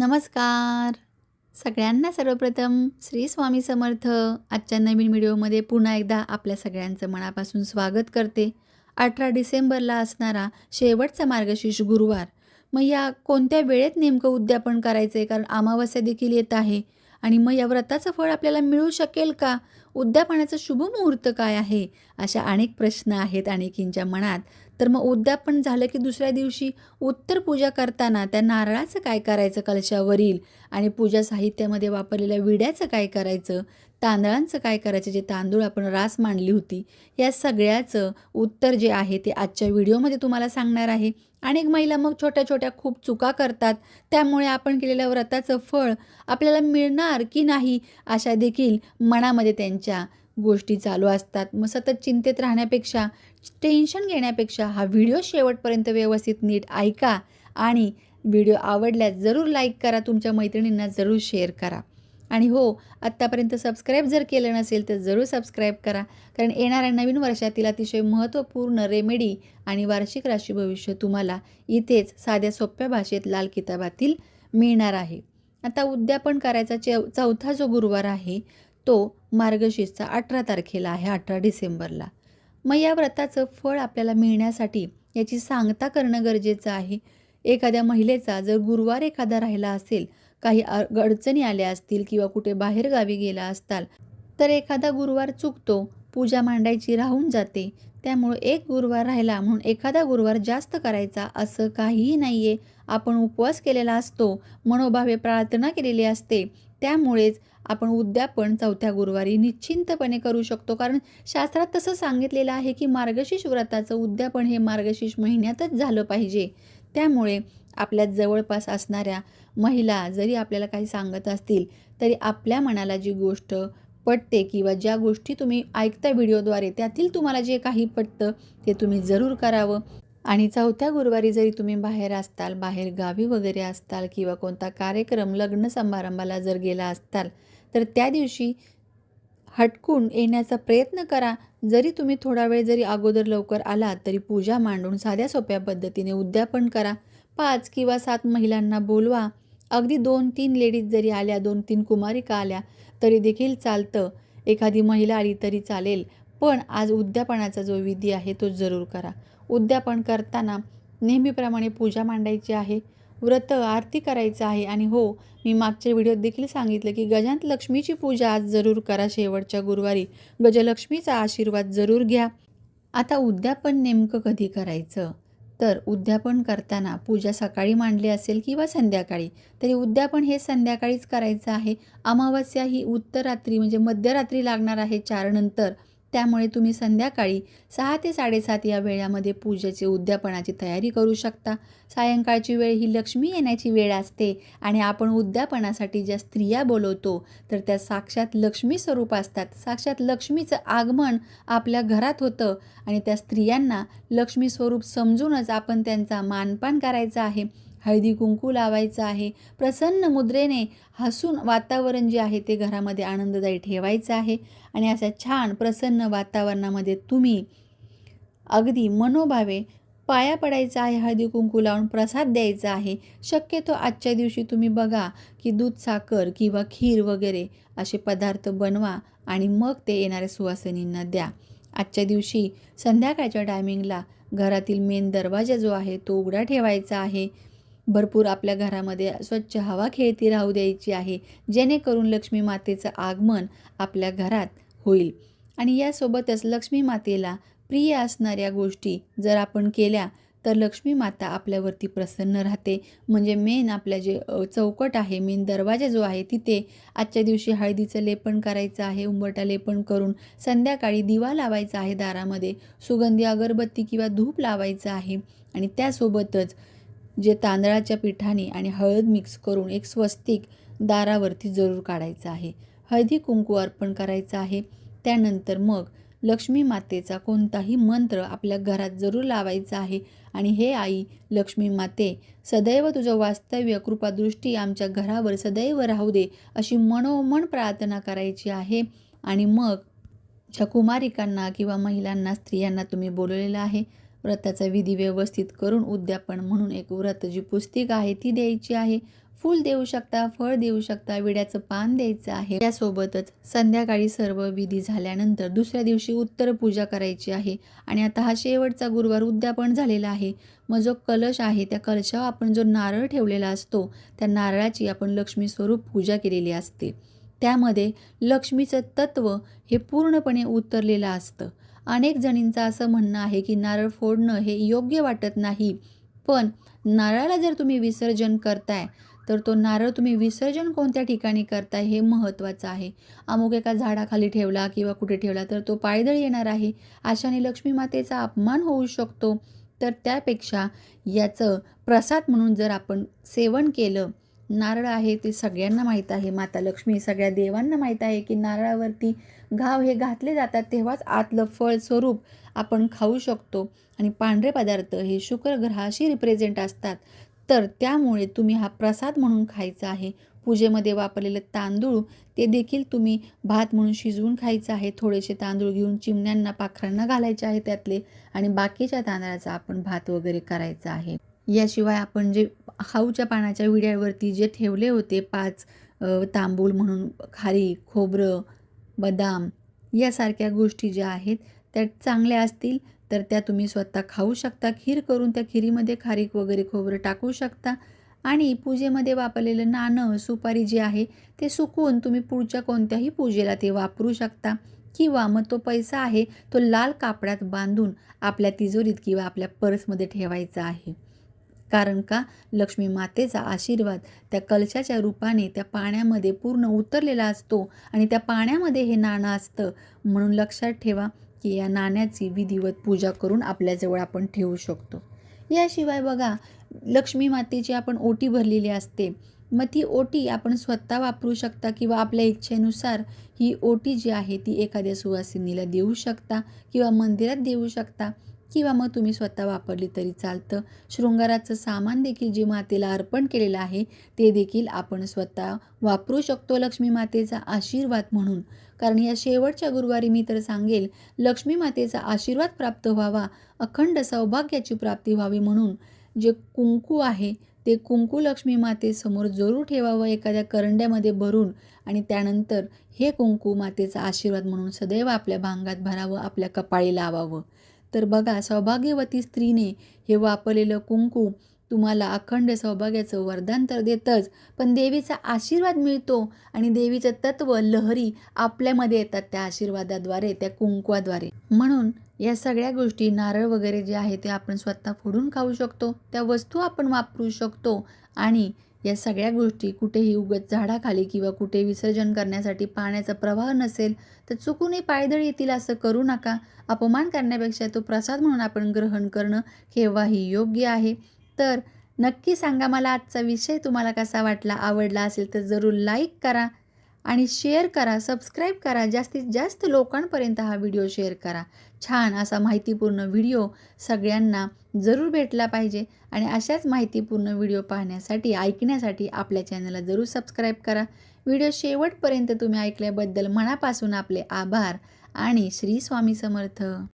नमस्कार. सगळ्यांना सर्वप्रथम श्री स्वामी समर्थ आजच्या नवीन व्हिडिओमध्ये पुन्हा एकदा आपल्या सगळ्यांचं मनापासून स्वागत करते. अठरा डिसेंबरला असणारा शेवटचा मार्गशीर्ष गुरुवार. मग या कोणत्या वेळेत नेमकं उद्यापन करायचं आहे कारण अमावस्या देखील येत आहे. आणि मग या व्रताचं फळ आपल्याला मिळू शकेल का? उद्यापनाचं शुभ मुहूर्त काय आहे? अशा अनेक प्रश्न आहेत अनेकींच्या मनात. तर मग उद्यापन झालं की दुसऱ्या दिवशी उत्तर पूजा करताना त्या नारळाचं काय करायचं कलशावरील? आणि पूजा साहित्यामध्ये वापरलेल्या विड्याचं काय करायचं? तांदळांचं काय करायचं? जे तांदूळ आपण रास मांडली होती या सगळ्याचं उत्तर जे आहे ते आजच्या व्हिडिओमध्ये तुम्हाला सांगणार आहे. अनेक महिला मग छोट्या छोट्या खूप चुका करतात. त्यामुळे आपण केलेल्या व्रताचं फळ आपल्याला मिळणार की नाही अशा देखील मनामध्ये त्यांच्या गोष्टी चालू असतात. मग सतत चिंतेत राहण्यापेक्षा टेन्शन घेण्यापेक्षा हा व्हिडिओ शेवटपर्यंत व्यवस्थित नीट ऐका आणि व्हिडिओ आवडल्यास जरूर लाईक करा तुमच्या मैत्रिणींना जरूर शेअर करा. आणि हो आत्तापर्यंत सबस्क्राईब जर केलं नसेल तर जरूर सबस्क्राईब करा कारण येणाऱ्या नवीन वर्षातील अतिशय महत्त्वपूर्ण रेमेडी आणि वार्षिक राशी भविष्य तुम्हाला इथेच साध्या सोप्या भाषेत लाल किताबातील मिळणार आहे. आता उद्यापन करायचा चौ चौथा जो गुरुवार आहे तो मार्गशीर्षचा अठरा तारखेला आहे अठरा डिसेंबरला. मग या व्रताचं फळ आपल्याला मिळण्यासाठी याची सांगता करणं गरजेचं आहे. एखाद्या महिलेचा जर गुरुवार एखादा राहिला असेल काही अडचणी आल्या असतील किंवा कुठे बाहेरगावी गेला असताल तर एखादा गुरुवार चुकतो पूजा मांडायची राहून जाते. त्यामुळं एक गुरुवार राहिला म्हणून एखादा गुरुवार जास्त करायचा असं काहीही नाही आहे आपण उपवास केलेला असतो मनोभावे प्रार्थना केलेली असते त्यामुळेच आपण उद्यापन चौथ्या गुरुवारी निश्चिंतपणे करू शकतो. कारण शास्त्रात तसं सांगितलेलं आहे की मार्गशीर्ष व्रताचं उद्यापन हे मार्गशीर्ष महिन्यातच झालं पाहिजे. त्यामुळे आपल्या जवळपास असणाऱ्या महिला जरी आपल्याला काही सांगत असतील तरी आपल्या मनाला जी गोष्ट पटते किंवा ज्या गोष्टी तुम्ही ऐकता व्हिडिओद्वारे त्यातील तुम्हाला जे काही पटतं ते तुम्ही जरूर करावं. आणि चौथ्या गुरुवारी जरी तुम्ही बाहेर असताल बाहेर गावी वगैरे असताल किंवा कोणता कार्यक्रम लग्न समारंभाला जर गेला असताल तर त्या दिवशी हटकून येण्याचा प्रयत्न करा. जरी तुम्ही थोडा वेळ जरी अगोदर लवकर आलात तरी पूजा मांडून साध्या सोप्या पद्धतीने उद्यापन करा. पाच किंवा सात महिलांना बोलवा. अगदी दोन तीन लेडीज जरी आल्या दोन तीन कुमारिका आल्या तरी देखील चालतं. एखादी महिला आली तरी चालेल पण आज उद्यापनाचा जो विधी आहे तो जरूर करा. उद्यापन करताना नेहमीप्रमाणे पूजा मांडायची आहे व्रत आरती करायचं आहे आणि हो मी मागच्या व्हिडिओत देखील सांगितलं की गजांत लक्ष्मीची पूजा आज जरूर करा शेवटच्या गुरुवारी. गजलक्ष्मीचा आशीर्वाद जरूर घ्या. आता उद्यापन नेमकं कधी करायचं? तर उद्यापन करताना पूजा सकाळी मांडली असेल किंवा संध्याकाळी तरी उद्यापन हे संध्याकाळीच करायचं आहे. अमावस्या ही उत्तरात्री म्हणजे मध्यरात्री लागणार आहे चारनंतर. नंतर त्यामुळे तुम्ही संध्याकाळी सहा ते साडेसात या वेळामध्ये पूजेचे उद्यापनाची तयारी करू शकता. सायंकाळची वेळ ही लक्ष्मी येण्याची वेळ असते आणि आपण उद्यापनासाठी ज्या स्त्रिया बोलवतो तर त्या साक्षात लक्ष्मी स्वरूप असतात. साक्षात लक्ष्मीचं आगमन आपल्या घरात होतं आणि त्या स्त्रियांना लक्ष्मी स्वरूप समजूनच आपण त्यांचा मानपान करायचा आहे. हळदी कुंकू लावायचं आहे. प्रसन्न मुद्रेने हसून वातावरण जे आहे ते घरामध्ये आनंददायी ठेवायचं आहे. आणि अशा छान प्रसन्न वातावरणामध्ये तुम्ही अगदी मनोभावे पाया पडायचा आहे हळदी कुंकू लावून प्रसाद द्यायचा आहे. शक्यतो आजच्या दिवशी तुम्ही बघा की दूध साखर किंवा खीर वगैरे असे पदार्थ बनवा आणि मग ते येणाऱ्या सुवासिनींना द्या. आजच्या दिवशी संध्याकाळच्या टायमिंगला घरातील मेन दरवाजा जो आहे तो उघडा ठेवायचा आहे. भरपूर आपल्या घरामध्ये स्वच्छ हवा खेळती राहू द्यायची आहे जेणेकरून लक्ष्मी मातेचं आगमन आपल्या घरात होईल. आणि यासोबतच लक्ष्मी मातेला प्रिय असणाऱ्या गोष्टी जर आपण केल्या तर लक्ष्मी माता आपल्यावरती प्रसन्न राहते. म्हणजे मेन आपल्या जे चौकट आहे मेन दरवाजा जो आहे तिथे आजच्या दिवशी हळदीचं लेपन करायचं आहे उंबरटा लेपन करून संध्याकाळी दिवा लावायचा आहे दारामध्ये सुगंधी अगरबत्ती किंवा धूप लावायचं आहे. आणि त्यासोबतच जे तांदळाच्या पिठाने आणि हळद मिक्स करून एक स्वस्तिक दारावरती जरूर काढायचं आहे. हळदी कुंकू अर्पण करायचं आहे. त्यानंतर मग लक्ष्मी मातेचा कोणताही मंत्र आपल्या घरात जरूर लावायचा आहे. आणि हे आई लक्ष्मी माते सदैव तुझं वास्तव्य कृपादृष्टी आमच्या घरावर सदैव राहू दे अशी मनोमन प्रार्थना करायची आहे. आणि मग ज्या कुमारिकांना किंवा महिलांना स्त्रियांना तुम्ही बोलवलेलं आहे. व्रताचा विधी व्यवस्थित करून उद्यापन म्हणून एक व्रत जी पुस्तिका आहे ती द्यायची आहे. फूल देऊ शकता फळ देऊ शकता विड्याचं पान द्यायचं आहे. त्यासोबतच संध्याकाळी सर्व विधी झाल्यानंतर दुसऱ्या दिवशी उत्तर पूजा करायची आहे. आणि आता हा शेवटचा गुरुवार उद्यापन झालेला आहे. मग जो कलश आहे त्या कलशावर आपण जो नारळ ठेवलेला असतो त्या नारळाची आपण लक्ष्मी स्वरूप पूजा केलेली असते. त्यामध्ये लक्ष्मीचं तत्व हे पूर्णपणे उतरलेलं असतं. अनेक जणींचं असं म्हणणं आहे की नारळ फोडणं हे योग्य वाटत नाही. पण नारळाला जर तुम्ही विसर्जन करताय तर तो नारळ तुम्ही विसर्जन कोणत्या ठिकाणी करताय हे महत्त्वाचं आहे. अमुक एका झाडाखाली ठेवला किंवा कुठे ठेवला तर तो पायदळ येणार आहे. अशाने लक्ष्मी मातेचा अपमान होऊ शकतो. तर त्यापेक्षा याचं प्रसाद म्हणून जर आपण सेवन केलं नारळ आहे ते सगळ्यांना माहीत आहे. माता लक्ष्मी सगळ्या देवांना माहीत आहे की नारळावरती घाव हे घातले जातात तेव्हाच आतलं फळ स्वरूप आपण खाऊ शकतो. आणि पांढरे पदार्थ हे शुक्र ग्रहाशी रिप्रेझेंट असतात. तर त्यामुळे तुम्ही हा प्रसाद म्हणून खायचा आहे. पूजेमध्ये वापरलेले तांदूळ ते देखील तुम्ही भात म्हणून शिजवून खायचं आहे. थोडेसे तांदूळ घेऊन चिमण्यांना पाखरांना घालायचे आहे त्यातले. आणि बाकीच्या तांदळाचा आपण भात वगैरे करायचा आहे. याशिवाय आपण जे खाऊच्या पानाच्या विड्यावरती जे ठेवले होते पाच तांबूळ म्हणून खारी खोबरं बदाम यासारख्या गोष्टी ज्या आहेत त्या चांगल्या असतील तर त्या तुम्ही स्वतः खाऊ शकता. खीर करून त्या खिरीमध्ये खारीक वगैरे खोबरं टाकू शकता. आणि पूजेमध्ये वापरलेलं नाणं सुपारी जे आहे ते सुकवून तुम्ही पुढच्या कोणत्याही पूजेला ते वापरू शकता. किंवा मग तो पैसा आहे तो लाल कापडात बांधून आपल्या तिजोरीत किंवा आपल्या पर्समध्ये ठेवायचा आहे. कारण का? लक्ष्मी मातेचा आशीर्वाद त्या कलशाच्या रूपाने त्या पाण्यामध्ये पूर्ण उतरलेला असतो आणि त्या पाण्यामध्ये हे नाणं असतं. म्हणून लक्षात ठेवा की या नाण्याची विधिवत पूजा करून आपल्याजवळ आपण ठेवू शकतो. याशिवाय बघा लक्ष्मी मातेची आपण ओटी भरलेली असते. मग ती ओटी आपण स्वतः वापरू शकता किंवा आपल्या इच्छेनुसार ही ओटी जी आहे ती एखाद्या सुवासिनीला देऊ शकता किंवा मंदिरात देऊ शकता. किंवा मग तुम्ही स्वतः वापरली तरी चालतं. शृंगाराचं सामान देखील जे मातेला अर्पण केलेलं आहे ते देखील आपण स्वतः वापरू शकतो लक्ष्मी मातेचा आशीर्वाद म्हणून. कारण या शेवटच्या गुरुवारी मी तर सांगेल लक्ष्मी मातेचा आशीर्वाद प्राप्त व्हावा अखंड सौभाग्याची प्राप्ती व्हावी म्हणून जे कुंकू आहे ते कुंकू लक्ष्मी मातेसमोर जरूर ठेवावं एखाद्या करंड्यामध्ये भरून आणि त्यानंतर हे कुंकू मातेचा आशीर्वाद म्हणून सदैव आपल्या भांगात भरावं आपल्या कपाळी लावावं. तर बघा सौभाग्यवती स्त्रीने हे वापरलेलं कुंकू तुम्हाला अखंड सौभाग्याचं वरदान तर देतच पण देवीचा आशीर्वाद मिळतो आणि देवीचं तत्व लहरी आपल्यामध्ये येतात त्या आशीर्वादाद्वारे त्या कुंकवाद्वारे म्हणून या सगळ्या गोष्टी नारळ वगैरे जे आहे ते आपण स्वतः फोडून खाऊ शकतो त्या वस्तू आपण वापरू शकतो आणि या सगळ्या गोष्टी कुठेही उगत झाडाखाली किंवा कुठे विसर्जन करण्यासाठी पाण्याचा प्रवाह नसेल तर चुकूनही पायदळ येतील असं करू नका. अपमान करण्यापेक्षा तो प्रसाद म्हणून आपण ग्रहण करणं केव्हाही योग्य आहे. तर नक्की सांगा मला आजचा विषय तुम्हाला कसा वाटला? आवडला असेल तर जरूर लाईक करा. आणि शेअर करा सबस्क्राईब करा. जास्तीत जास्त लोकांपर्यंत हा व्हिडिओ शेअर करा. छान असा माहितीपूर्ण व्हिडिओ सगळ्यांना जरूर भेटला पाहिजे आणि अशाच माहितीपूर्ण व्हिडिओ पाहण्यासाठी ऐकण्यासाठी आपल्या चॅनलला जरूर सबस्क्राईब करा. व्हिडिओ शेवटपर्यंत तुम्ही ऐकल्याबद्दल मनापासून आपले आभार आणि श्री स्वामी समर्थ.